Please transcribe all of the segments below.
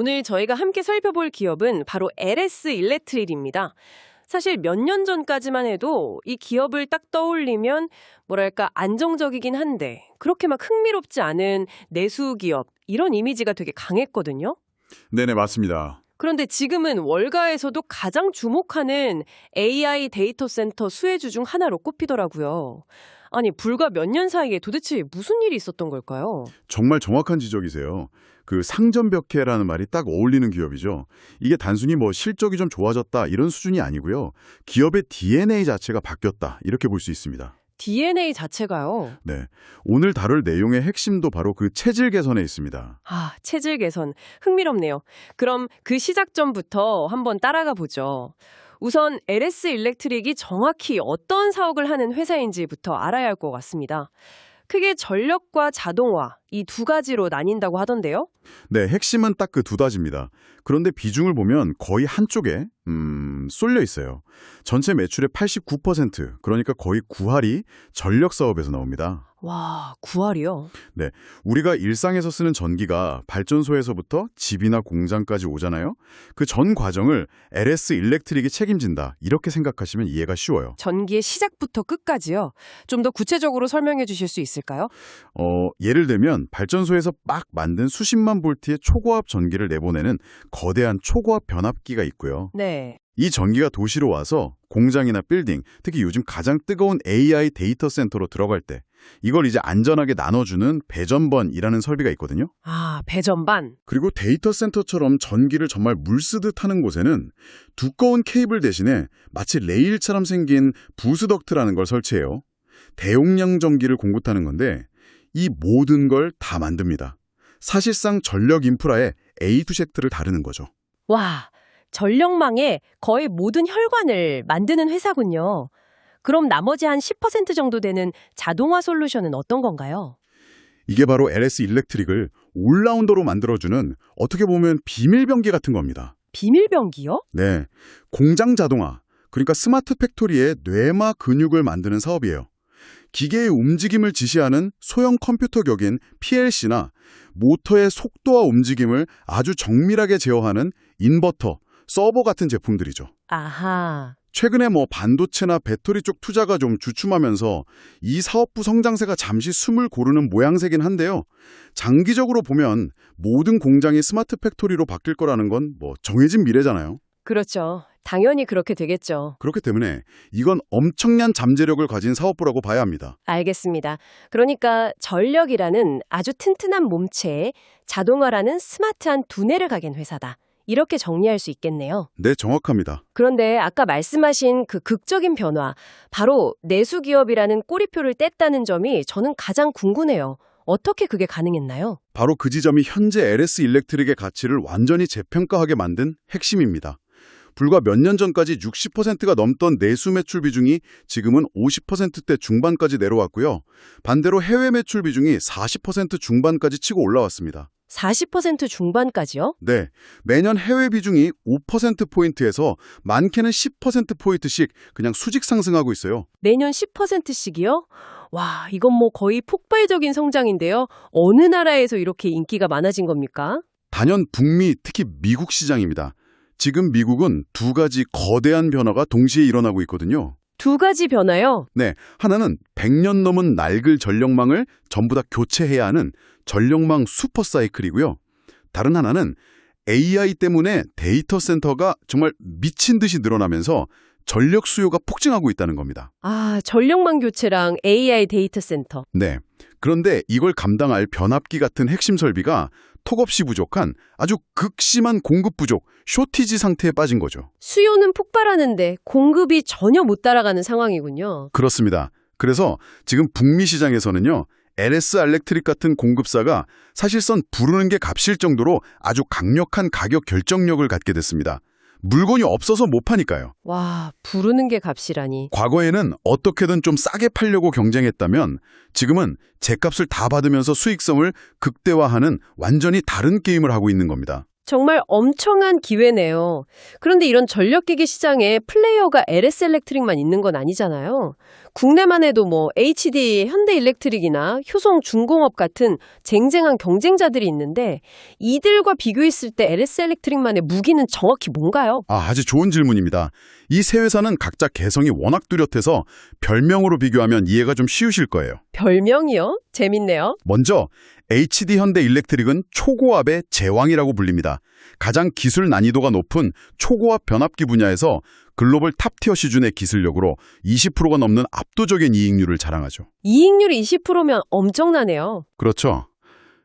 오늘 저희가 함께 살펴볼 기업은 바로 LS 일렉트릭입니다. 사실 몇 년 전까지만 해도 이 기업을 딱 떠올리면 뭐랄까 안정적이긴 한데 그렇게 막 흥미롭지 않은 내수 기업 이런 이미지가 되게 강했거든요. 네네, 맞습니다. 그런데 지금은 월가에서도 가장 주목하는 AI 데이터 센터 수혜주 중 하나로 꼽히더라고요. 아니, 불과 몇 년 사이에 도대체 무슨 일이 있었던 걸까요? 정말 정확한 지적이세요. 그 상점벽해라는 말이 딱 어울리는 기업이죠. 이게 단순히 뭐 실적이 좀 좋아졌다 이런 수준이 아니고요. 기업의 DNA 자체가 바뀌었다 이렇게 볼 수 있습니다. DNA 자체가요. 네. 오늘 다룰 내용의 핵심도 바로 그 체질 개선에 있습니다. 아, 체질 개선. 흥미롭네요. 그럼 그 시작점부터 한번 따라가 보죠. 우선 LS 일렉트릭이 정확히 어떤 사업을 하는 회사인지부터 알아야 할 것 같습니다. 크게 전력과 자동화 이 두 가지로 나뉜다고 하던데요. 네, 핵심은 딱 그 두 가지입니다. 그런데 비중을 보면 거의 한쪽에 음, 쏠려 있어요. 전체 매출의 89%, 그러니까 거의 9할이 전력 사업에서 나옵니다. 와, 9할이요? 우리가 일상에서 쓰는 전기가 발전소에서부터 집이나 공장까지 오잖아요. 그 전 과정을 LS 일렉트릭이 책임진다. 이렇게 생각하시면 이해가 쉬워요. 전기의 시작부터 끝까지요. 좀 더 구체적으로 설명해 주실 수 있을까요? 어, 예를 들면 발전소에서 막 만든 수십만 볼트의 초고압 전기를 내보내는 거대한 초고압 변압기가 있고요. 네. 이 전기가 도시로 와서 공장이나 빌딩, 특히 요즘 가장 뜨거운 AI 데이터 센터로 들어갈 때 이걸 이제 안전하게 나눠주는 배전번이라는 설비가 있거든요. 아, 배전반. 그리고 데이터 센터처럼 전기를 정말 물 쓰듯 하는 곳에는 두꺼운 케이블 대신에 마치 레일처럼 생긴 부스덕트라는 걸 설치해요. 대용량 전기를 공급하는 건데 이 모든 걸 다 만듭니다. 사실상 전력 인프라에 A 투섹트를 다루는 거죠. 와, 전력망의 거의 모든 혈관을 만드는 회사군요. 그럼 나머지 한 10% 정도 되는 자동화 솔루션은 어떤 건가요? 이게 바로 LS 일렉트릭을 올라운더로 만들어주는 어떻게 보면 비밀병기 같은 겁니다. 비밀병기요? 네, 공장 자동화, 그러니까 스마트 팩토리의 뇌마 근육을 만드는 사업이에요. 기계의 움직임을 지시하는 소형 컴퓨터 격인 PLC나 모터의 속도와 움직임을 아주 정밀하게 제어하는 인버터, 서버 같은 제품들이죠. 아하. 최근에 뭐 반도체나 배터리 쪽 투자가 좀 주춤하면서 이 사업부 성장세가 잠시 숨을 고르는 모양새긴 한데요. 장기적으로 보면 모든 공장이 스마트 팩토리로 바뀔 거라는 건 뭐 정해진 미래잖아요. 그렇죠. 당연히 그렇게 되겠죠. 그렇기 때문에 이건 엄청난 잠재력을 가진 사업부라고 봐야 합니다. 알겠습니다. 그러니까 전력이라는 아주 튼튼한 몸체에 자동화라는 스마트한 두뇌를 가진 회사다. 이렇게 정리할 수 있겠네요. 네, 정확합니다. 그런데 아까 말씀하신 그 극적인 변화, 바로 내수 기업이라는 꼬리표를 뗐다는 점이 저는 가장 궁금해요. 어떻게 그게 가능했나요? 바로 그 지점이 현재 LS 일렉트릭의 가치를 완전히 재평가하게 만든 핵심입니다. 불과 몇 년 전까지 60%가 넘던 내수 매출 비중이 지금은 50%대 중반까지 내려왔고요. 반대로 해외 매출 비중이 40% 중반까지 치고 올라왔습니다. 40% 중반까지요? 네, 매년 해외 비중이 5%포인트에서 많게는 10%포인트씩 그냥 수직 상승하고 있어요. 내년 10%씩이요? 와, 이건 뭐 거의 폭발적인 성장인데요. 어느 나라에서 이렇게 인기가 많아진 겁니까? 단연 북미, 특히 미국 시장입니다. 지금 미국은 두 가지 거대한 변화가 동시에 일어나고 있거든요. 두 가지 변화요. 네, 하나는 100년 넘은 낡을 전력망을 전부 다 교체해야 하는 전력망 슈퍼사이클이고요. 다른 하나는 AI 때문에 데이터 센터가 정말 미친 듯이 늘어나면서 전력 수요가 폭증하고 있다는 겁니다. 아, 전력망 교체랑 AI 데이터 센터. 네. 그런데 이걸 감당할 변압기 같은 핵심 설비가 톡없이 부족한 아주 극심한 공급 부족, 쇼티지 상태에 빠진 거죠. 수요는 폭발하는데 공급이 전혀 못 따라가는 상황이군요. 그렇습니다. 그래서 지금 북미 시장에서는요. LS 알렉트릭 같은 공급사가 사실상 부르는 게 값일 정도로 아주 강력한 가격 결정력을 갖게 됐습니다. 물건이 없어서 못 파니까요. 와, 부르는 게 값이라니. 과거에는 어떻게든 좀 싸게 팔려고 경쟁했다면 지금은 제값을 다 받으면서 수익성을 극대화하는 완전히 다른 게임을 하고 있는 겁니다. 정말 엄청난 기회네요. 그런데 이런 전력기기 시장에 플레이어가 LS 일렉트릭만 있는 건 아니잖아요. 국내만 해도 뭐 HD 현대 일렉트릭이나 효성 중공업 같은 쟁쟁한 경쟁자들이 있는데 이들과 비교했을 때 LS 일렉트릭만의 무기는 정확히 뭔가요? 아, 아주 좋은 질문입니다. 이 세 회사는 각자 개성이 워낙 뚜렷해서 별명으로 비교하면 이해가 좀 쉬우실 거예요. 별명이요? 재밌네요. 먼저 HD 현대 일렉트릭은 초고압의 제왕이라고 불립니다. 가장 기술 난이도가 높은 초고압 변압기 분야에서 글로벌 탑티어 시준의 기술력으로 20%가 넘는 압도적인 이익률을 자랑하죠. 이익률이 20%면 엄청나네요. 그렇죠.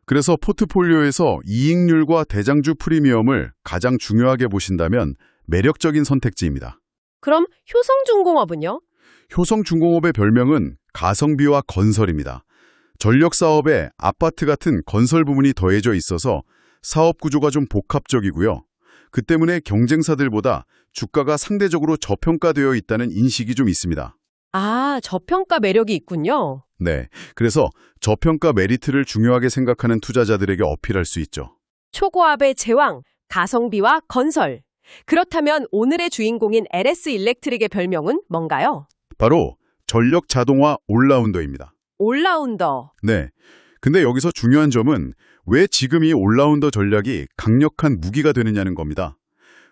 그래서 포트폴리오에서 이익률과 대장주 프리미엄을 가장 중요하게 보신다면 매력적인 선택지입니다. 그럼 효성중공업은요? 효성중공업의 별명은 가성비와 건설입니다. 전력 사업에 아파트 같은 건설 부문이 더해져 있어서 사업 구조가 좀 복합적이고요. 그 때문에 경쟁사들보다 주가가 상대적으로 저평가되어 있다는 인식이 좀 있습니다. 아, 저평가 매력이 있군요. 네. 그래서 저평가 메리트를 중요하게 생각하는 투자자들에게 어필할 수 있죠. 초고압의 제왕, 가성비와 건설. 그렇다면 오늘의 주인공인 LS 일렉트릭의 별명은 뭔가요? 바로 전력 자동화 올라운더입니다. 올라운더. 네. 근데 여기서 중요한 점은 왜 지금 이 올라운더 전략이 강력한 무기가 되느냐는 겁니다.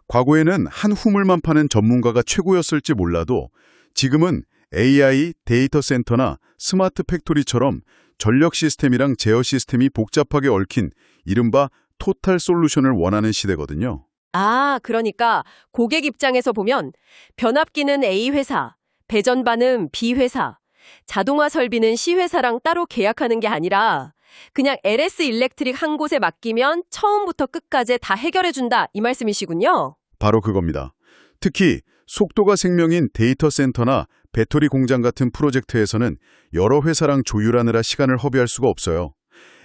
과거에는 한 후물만 파는 전문가가 최고였을지 몰라도 지금은 AI, 데이터 센터나 스마트 팩토리처럼 전력 시스템이랑 제어 시스템이 복잡하게 얽힌 이른바 토탈 솔루션을 원하는 시대거든요. 아, 그러니까 고객 입장에서 보면 변압기는 A 회사, 배전반은 B 회사, 자동화 설비는 C 회사랑 따로 계약하는 게 아니라 그냥 LS 일렉트릭 한 곳에 맡기면 처음부터 끝까지 다 해결해준다 이 말씀이시군요. 바로 그겁니다. 특히 속도가 생명인 데이터 센터나 배터리 공장 같은 프로젝트에서는 여러 회사랑 조율하느라 시간을 허비할 수가 없어요.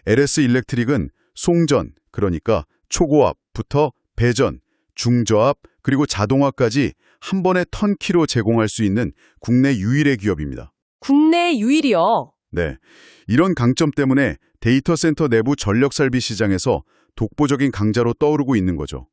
LS 일렉트릭은 송전, 그러니까 초고압부터 배전, 중저압, 그리고 자동화까지 한 번에 턴키로 제공할 수 있는 국내 유일의 기업입니다. 국내 유일이요. 네. 이런 강점 때문에 데이터 센터 내부 전력 설비 시장에서 독보적인 강자로 떠오르고 있는 거죠.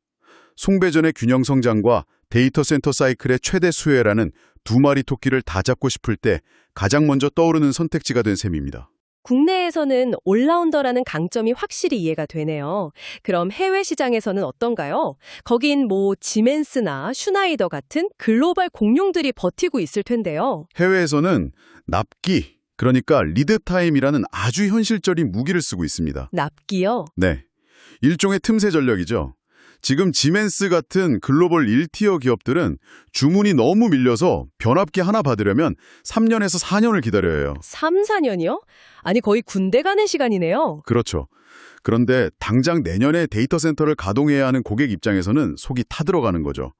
송배전의 균형 성장과 데이터 센터 사이클의 최대 수혜라는 두 마리 토끼를 다 잡고 싶을 때 가장 먼저 떠오르는 선택지가 된 셈입니다. 국내에서는 올라운더라는 강점이 확실히 이해가 되네요. 그럼 해외 시장에서는 어떤가요? 거긴 뭐 지멘스나 슈나이더 같은 글로벌 공룡들이 버티고 있을 텐데요. 해외에서는 납기, 그러니까 리드 타임이라는 아주 현실적인 무기를 쓰고 있습니다. 납기요? 네. 일종의 틈새 전략이죠. 지금 지멘스 같은 글로벌 1티어 기업들은 주문이 너무 밀려서 변압기 하나 받으려면 3년에서 4년을 기다려야 해요. 3, 4년이요? 아니 거의 군대 가는 시간이네요. 그렇죠. 그런데 당장 내년에 데이터 센터를 가동해야 하는 고객 입장에서는 속이 타들어가는 거죠.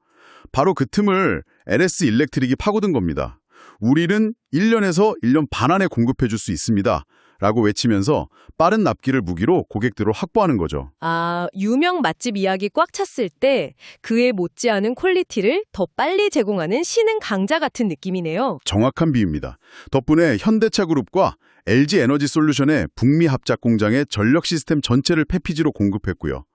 바로 그 틈을 LS 일렉트릭이 파고든 겁니다. 우리는 1년에서 1년 반 안에 공급해 줄 수 있습니다. 라고 외치면서 빠른 납기를 무기로 고객들을 확보하는 거죠. 아, 유명 맛집 이야기 꽉 찼을 때 그에 못지않은 퀄리티를 더 빨리 제공하는 신흥 강자 같은 느낌이네요. 정확한 비유입니다. 덕분에 현대차 그룹과 LG 에너지 솔루션의 북미 합작 공장의 전력 시스템 전체를 패키지로 공급했고요.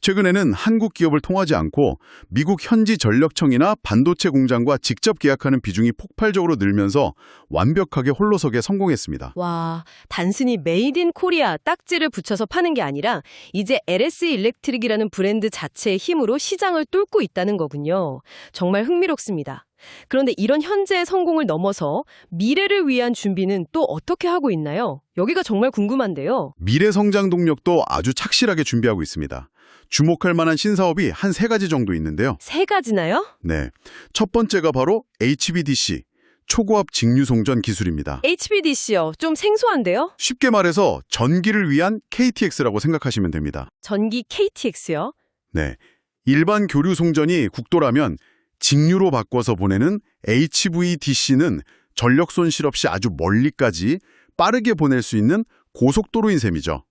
최근에는 한국 기업을 통하지 않고 미국 현지 전력청이나 반도체 공장과 직접 계약하는 비중이 폭발적으로 늘면서 완벽하게 홀로서게 성공했습니다. 와, 단순히 메이드 인 코리아 딱지를 붙여서 파는 게 아니라 이제 LS 일렉트릭이라는 브랜드 자체의 힘으로 시장을 뚫고 있다는 거군요. 정말 흥미롭습니다. 그런데 이런 현재의 성공을 넘어서 미래를 위한 준비는 또 어떻게 하고 있나요? 여기가 정말 궁금한데요. 미래 성장 동력도 아주 착실하게 준비하고 있습니다. 주목할 만한 신사업이 한 세 가지 정도 있는데요. 세 가지나요? 네. 첫 번째가 바로 HVDC, 초고압 직류송전 기술입니다. HBDC요. 좀 생소한데요? 쉽게 말해서 전기를 위한 KTX라고 생각하시면 됩니다. 전기 KTX요? 네. 일반 교류 송전이 국도라면 직류로 바꿔서 보내는 HVDC는 전력 손실 없이 아주 멀리까지 빠르게 보낼 수 있는 고속도로인 셈이죠.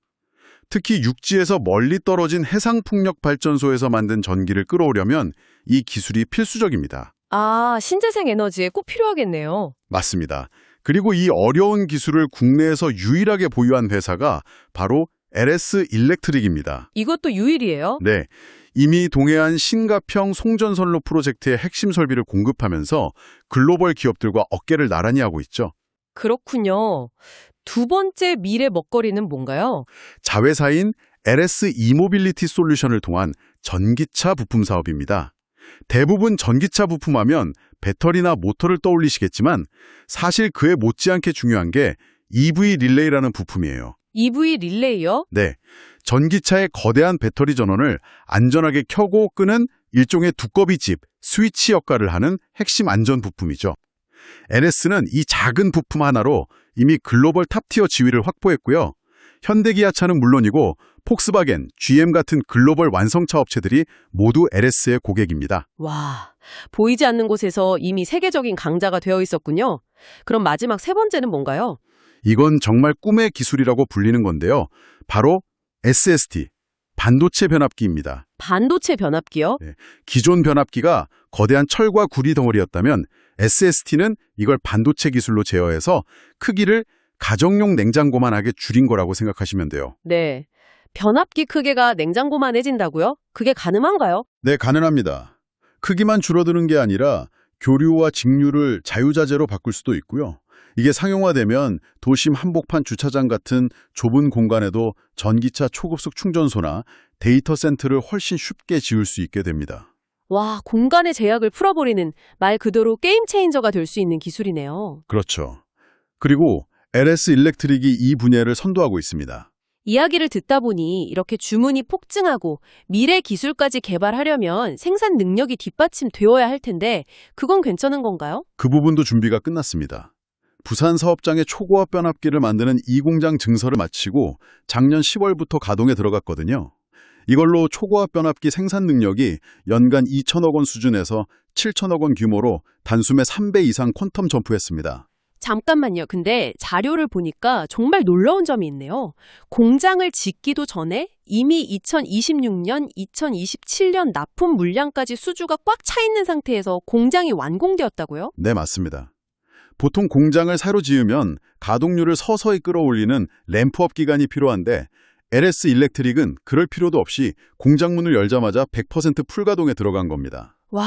특히 육지에서 멀리 떨어진 해상풍력 발전소에서 만든 전기를 끌어오려면 이 기술이 필수적입니다. 아, 신재생 에너지에 꼭 필요하겠네요. 맞습니다. 그리고 이 어려운 기술을 국내에서 유일하게 보유한 회사가 바로 LS 일렉트릭입니다. 이것도 유일이에요? 네. 이미 동해안 신가평 송전선로 프로젝트의 핵심 설비를 공급하면서 글로벌 기업들과 어깨를 나란히 하고 있죠. 그렇군요. 두 번째 미래 먹거리는 뭔가요? 자회사인 LS 이모빌리티 솔루션을 통한 전기차 부품 사업입니다. 대부분 전기차 부품하면 배터리나 모터를 떠올리시겠지만 사실 그에 못지않게 중요한 게 EV 릴레이라는 부품이에요. EV 릴레이요? 네. 전기차의 거대한 배터리 전원을 안전하게 켜고 끄는 일종의 두꺼비 집, 스위치 역할을 하는 핵심 안전 부품이죠. NS는 이 작은 부품 하나로 이미 글로벌 탑티어 지위를 확보했고요. 현대기아차는 물론이고 폭스바겐, GM 같은 글로벌 완성차 업체들이 모두 LS의 고객입니다. 와, 보이지 않는 곳에서 이미 세계적인 강자가 되어 있었군요. 그럼 마지막 세 번째는 뭔가요? 이건 정말 꿈의 기술이라고 불리는 건데요. 바로 SST, 반도체 변압기입니다. 반도체 변압기요? 기존 변압기가 거대한 철과 구리 덩어리였다면 SST는 이걸 반도체 기술로 제어해서 크기를 가정용 냉장고만하게 줄인 거라고 생각하시면 돼요. 네. 변압기 크기가 냉장고만 해진다고요? 그게 가능한가요? 네, 가능합니다. 크기만 줄어드는 게 아니라 교류와 직류를 자유자재로 바꿀 수도 있고요. 이게 상용화되면 도심 한복판 주차장 같은 좁은 공간에도 전기차 초급속 충전소나 데이터 센터를 훨씬 쉽게 지을 수 있게 됩니다. 와, 공간의 제약을 풀어버리는 말 그대로 게임 체인저가 될 수 있는 기술이네요. 그렇죠. 그리고 LS 일렉트릭이 이 분야를 선도하고 있습니다. 이야기를 듣다 보니 이렇게 주문이 폭증하고 미래 기술까지 개발하려면 생산 능력이 뒷받침되어야 할 텐데 그건 괜찮은 건가요? 그 부분도 준비가 끝났습니다. 부산 사업장의 초고압 변압기를 만드는 이 공장 증설을 마치고 작년 10월부터 가동에 들어갔거든요. 이걸로 초고압 변압기 생산 능력이 연간 2천억 원 수준에서 7천억 원 규모로 단숨에 3배 이상 퀀텀 점프했습니다. 잠깐만요. 근데 자료를 보니까 정말 놀라운 점이 있네요. 공장을 짓기도 전에 이미 2026년, 2027년 납품 물량까지 수주가 꽉 차 있는 상태에서 공장이 완공되었다고요? 네, 맞습니다. 보통 공장을 새로 지으면 가동률을 서서히 끌어올리는 램프업 기간이 필요한데 LS 일렉트릭은 그럴 필요도 없이 공장 문을 열자마자 100% 풀가동에 들어간 겁니다. 와,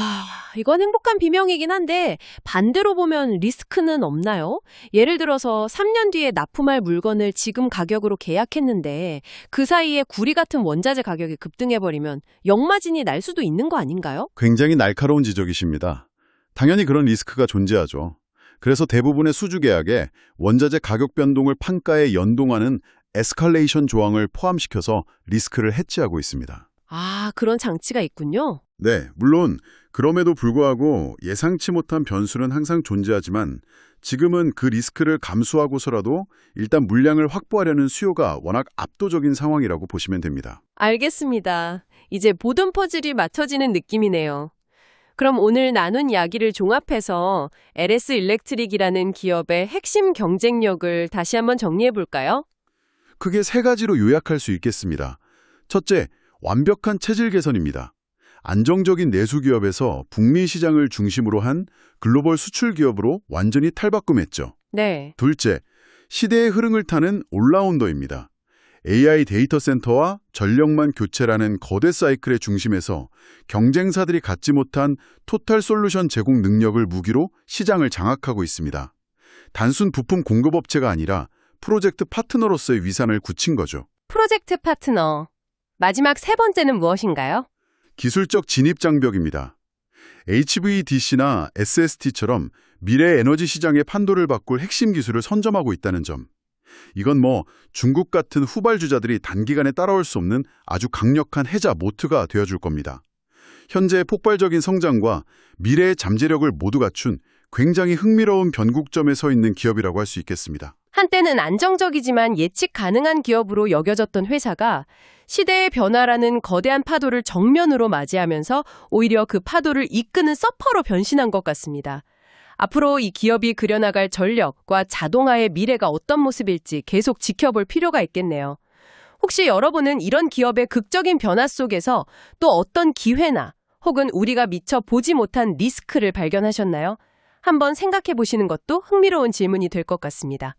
이건 행복한 비명이긴 한데 반대로 보면 리스크는 없나요? 예를 들어서 3년 뒤에 납품할 물건을 지금 가격으로 계약했는데 그 사이에 구리 같은 원자재 가격이 급등해버리면 역마진이 날 수도 있는 거 아닌가요? 굉장히 날카로운 지적이십니다. 당연히 그런 리스크가 존재하죠. 그래서 대부분의 수주 계약에 원자재 가격 변동을 판가에 연동하는 에스컬레이션 조항을 포함시켜서 리스크를 해치하고 있습니다. 아, 그런 장치가 있군요. 네, 물론 그럼에도 불구하고 예상치 못한 변수는 항상 존재하지만 지금은 그 리스크를 감수하고서라도 일단 물량을 확보하려는 수요가 워낙 압도적인 상황이라고 보시면 됩니다. 알겠습니다. 이제 모든 퍼즐이 맞춰지는 느낌이네요. 그럼 오늘 나눈 이야기를 종합해서 LS 일렉트릭이라는 기업의 핵심 경쟁력을 다시 한번 정리해 볼까요? 크게 세 가지로 요약할 수 있겠습니다. 첫째, 완벽한 체질 개선입니다. 안정적인 내수 기업에서 북미 시장을 중심으로 한 글로벌 수출 기업으로 완전히 탈바꿈했죠. 네. 둘째, 시대의 흐름을 타는 올라운더입니다. AI 데이터 센터와 전력만 교체라는 거대 사이클의 중심에서 경쟁사들이 갖지 못한 토탈 솔루션 제공 능력을 무기로 시장을 장악하고 있습니다. 단순 부품 공급업체가 아니라 프로젝트 파트너로서의 위상을 굳힌 거죠. 프로젝트 파트너. 마지막 세 번째는 무엇인가요? 기술적 진입 장벽입니다. HVDC나 SST처럼 미래 에너지 시장의 판도를 바꿀 핵심 기술을 선점하고 있다는 점. 이건 뭐 중국 같은 후발주자들이 단기간에 따라올 수 없는 아주 강력한 해자 모트가 되어줄 겁니다. 현재의 폭발적인 성장과 미래의 잠재력을 모두 갖춘 굉장히 흥미로운 변국점에 서 있는 기업이라고 할 수 있겠습니다. 한때는 안정적이지만 예측 가능한 기업으로 여겨졌던 회사가 시대의 변화라는 거대한 파도를 정면으로 맞이하면서 오히려 그 파도를 이끄는 서퍼로 변신한 것 같습니다. 앞으로 이 기업이 그려나갈 전력과 자동화의 미래가 어떤 모습일지 계속 지켜볼 필요가 있겠네요. 혹시 여러분은 이런 기업의 극적인 변화 속에서 또 어떤 기회나 혹은 우리가 미처 보지 못한 리스크를 발견하셨나요? 한번 생각해 보시는 것도 흥미로운 질문이 될 것 같습니다.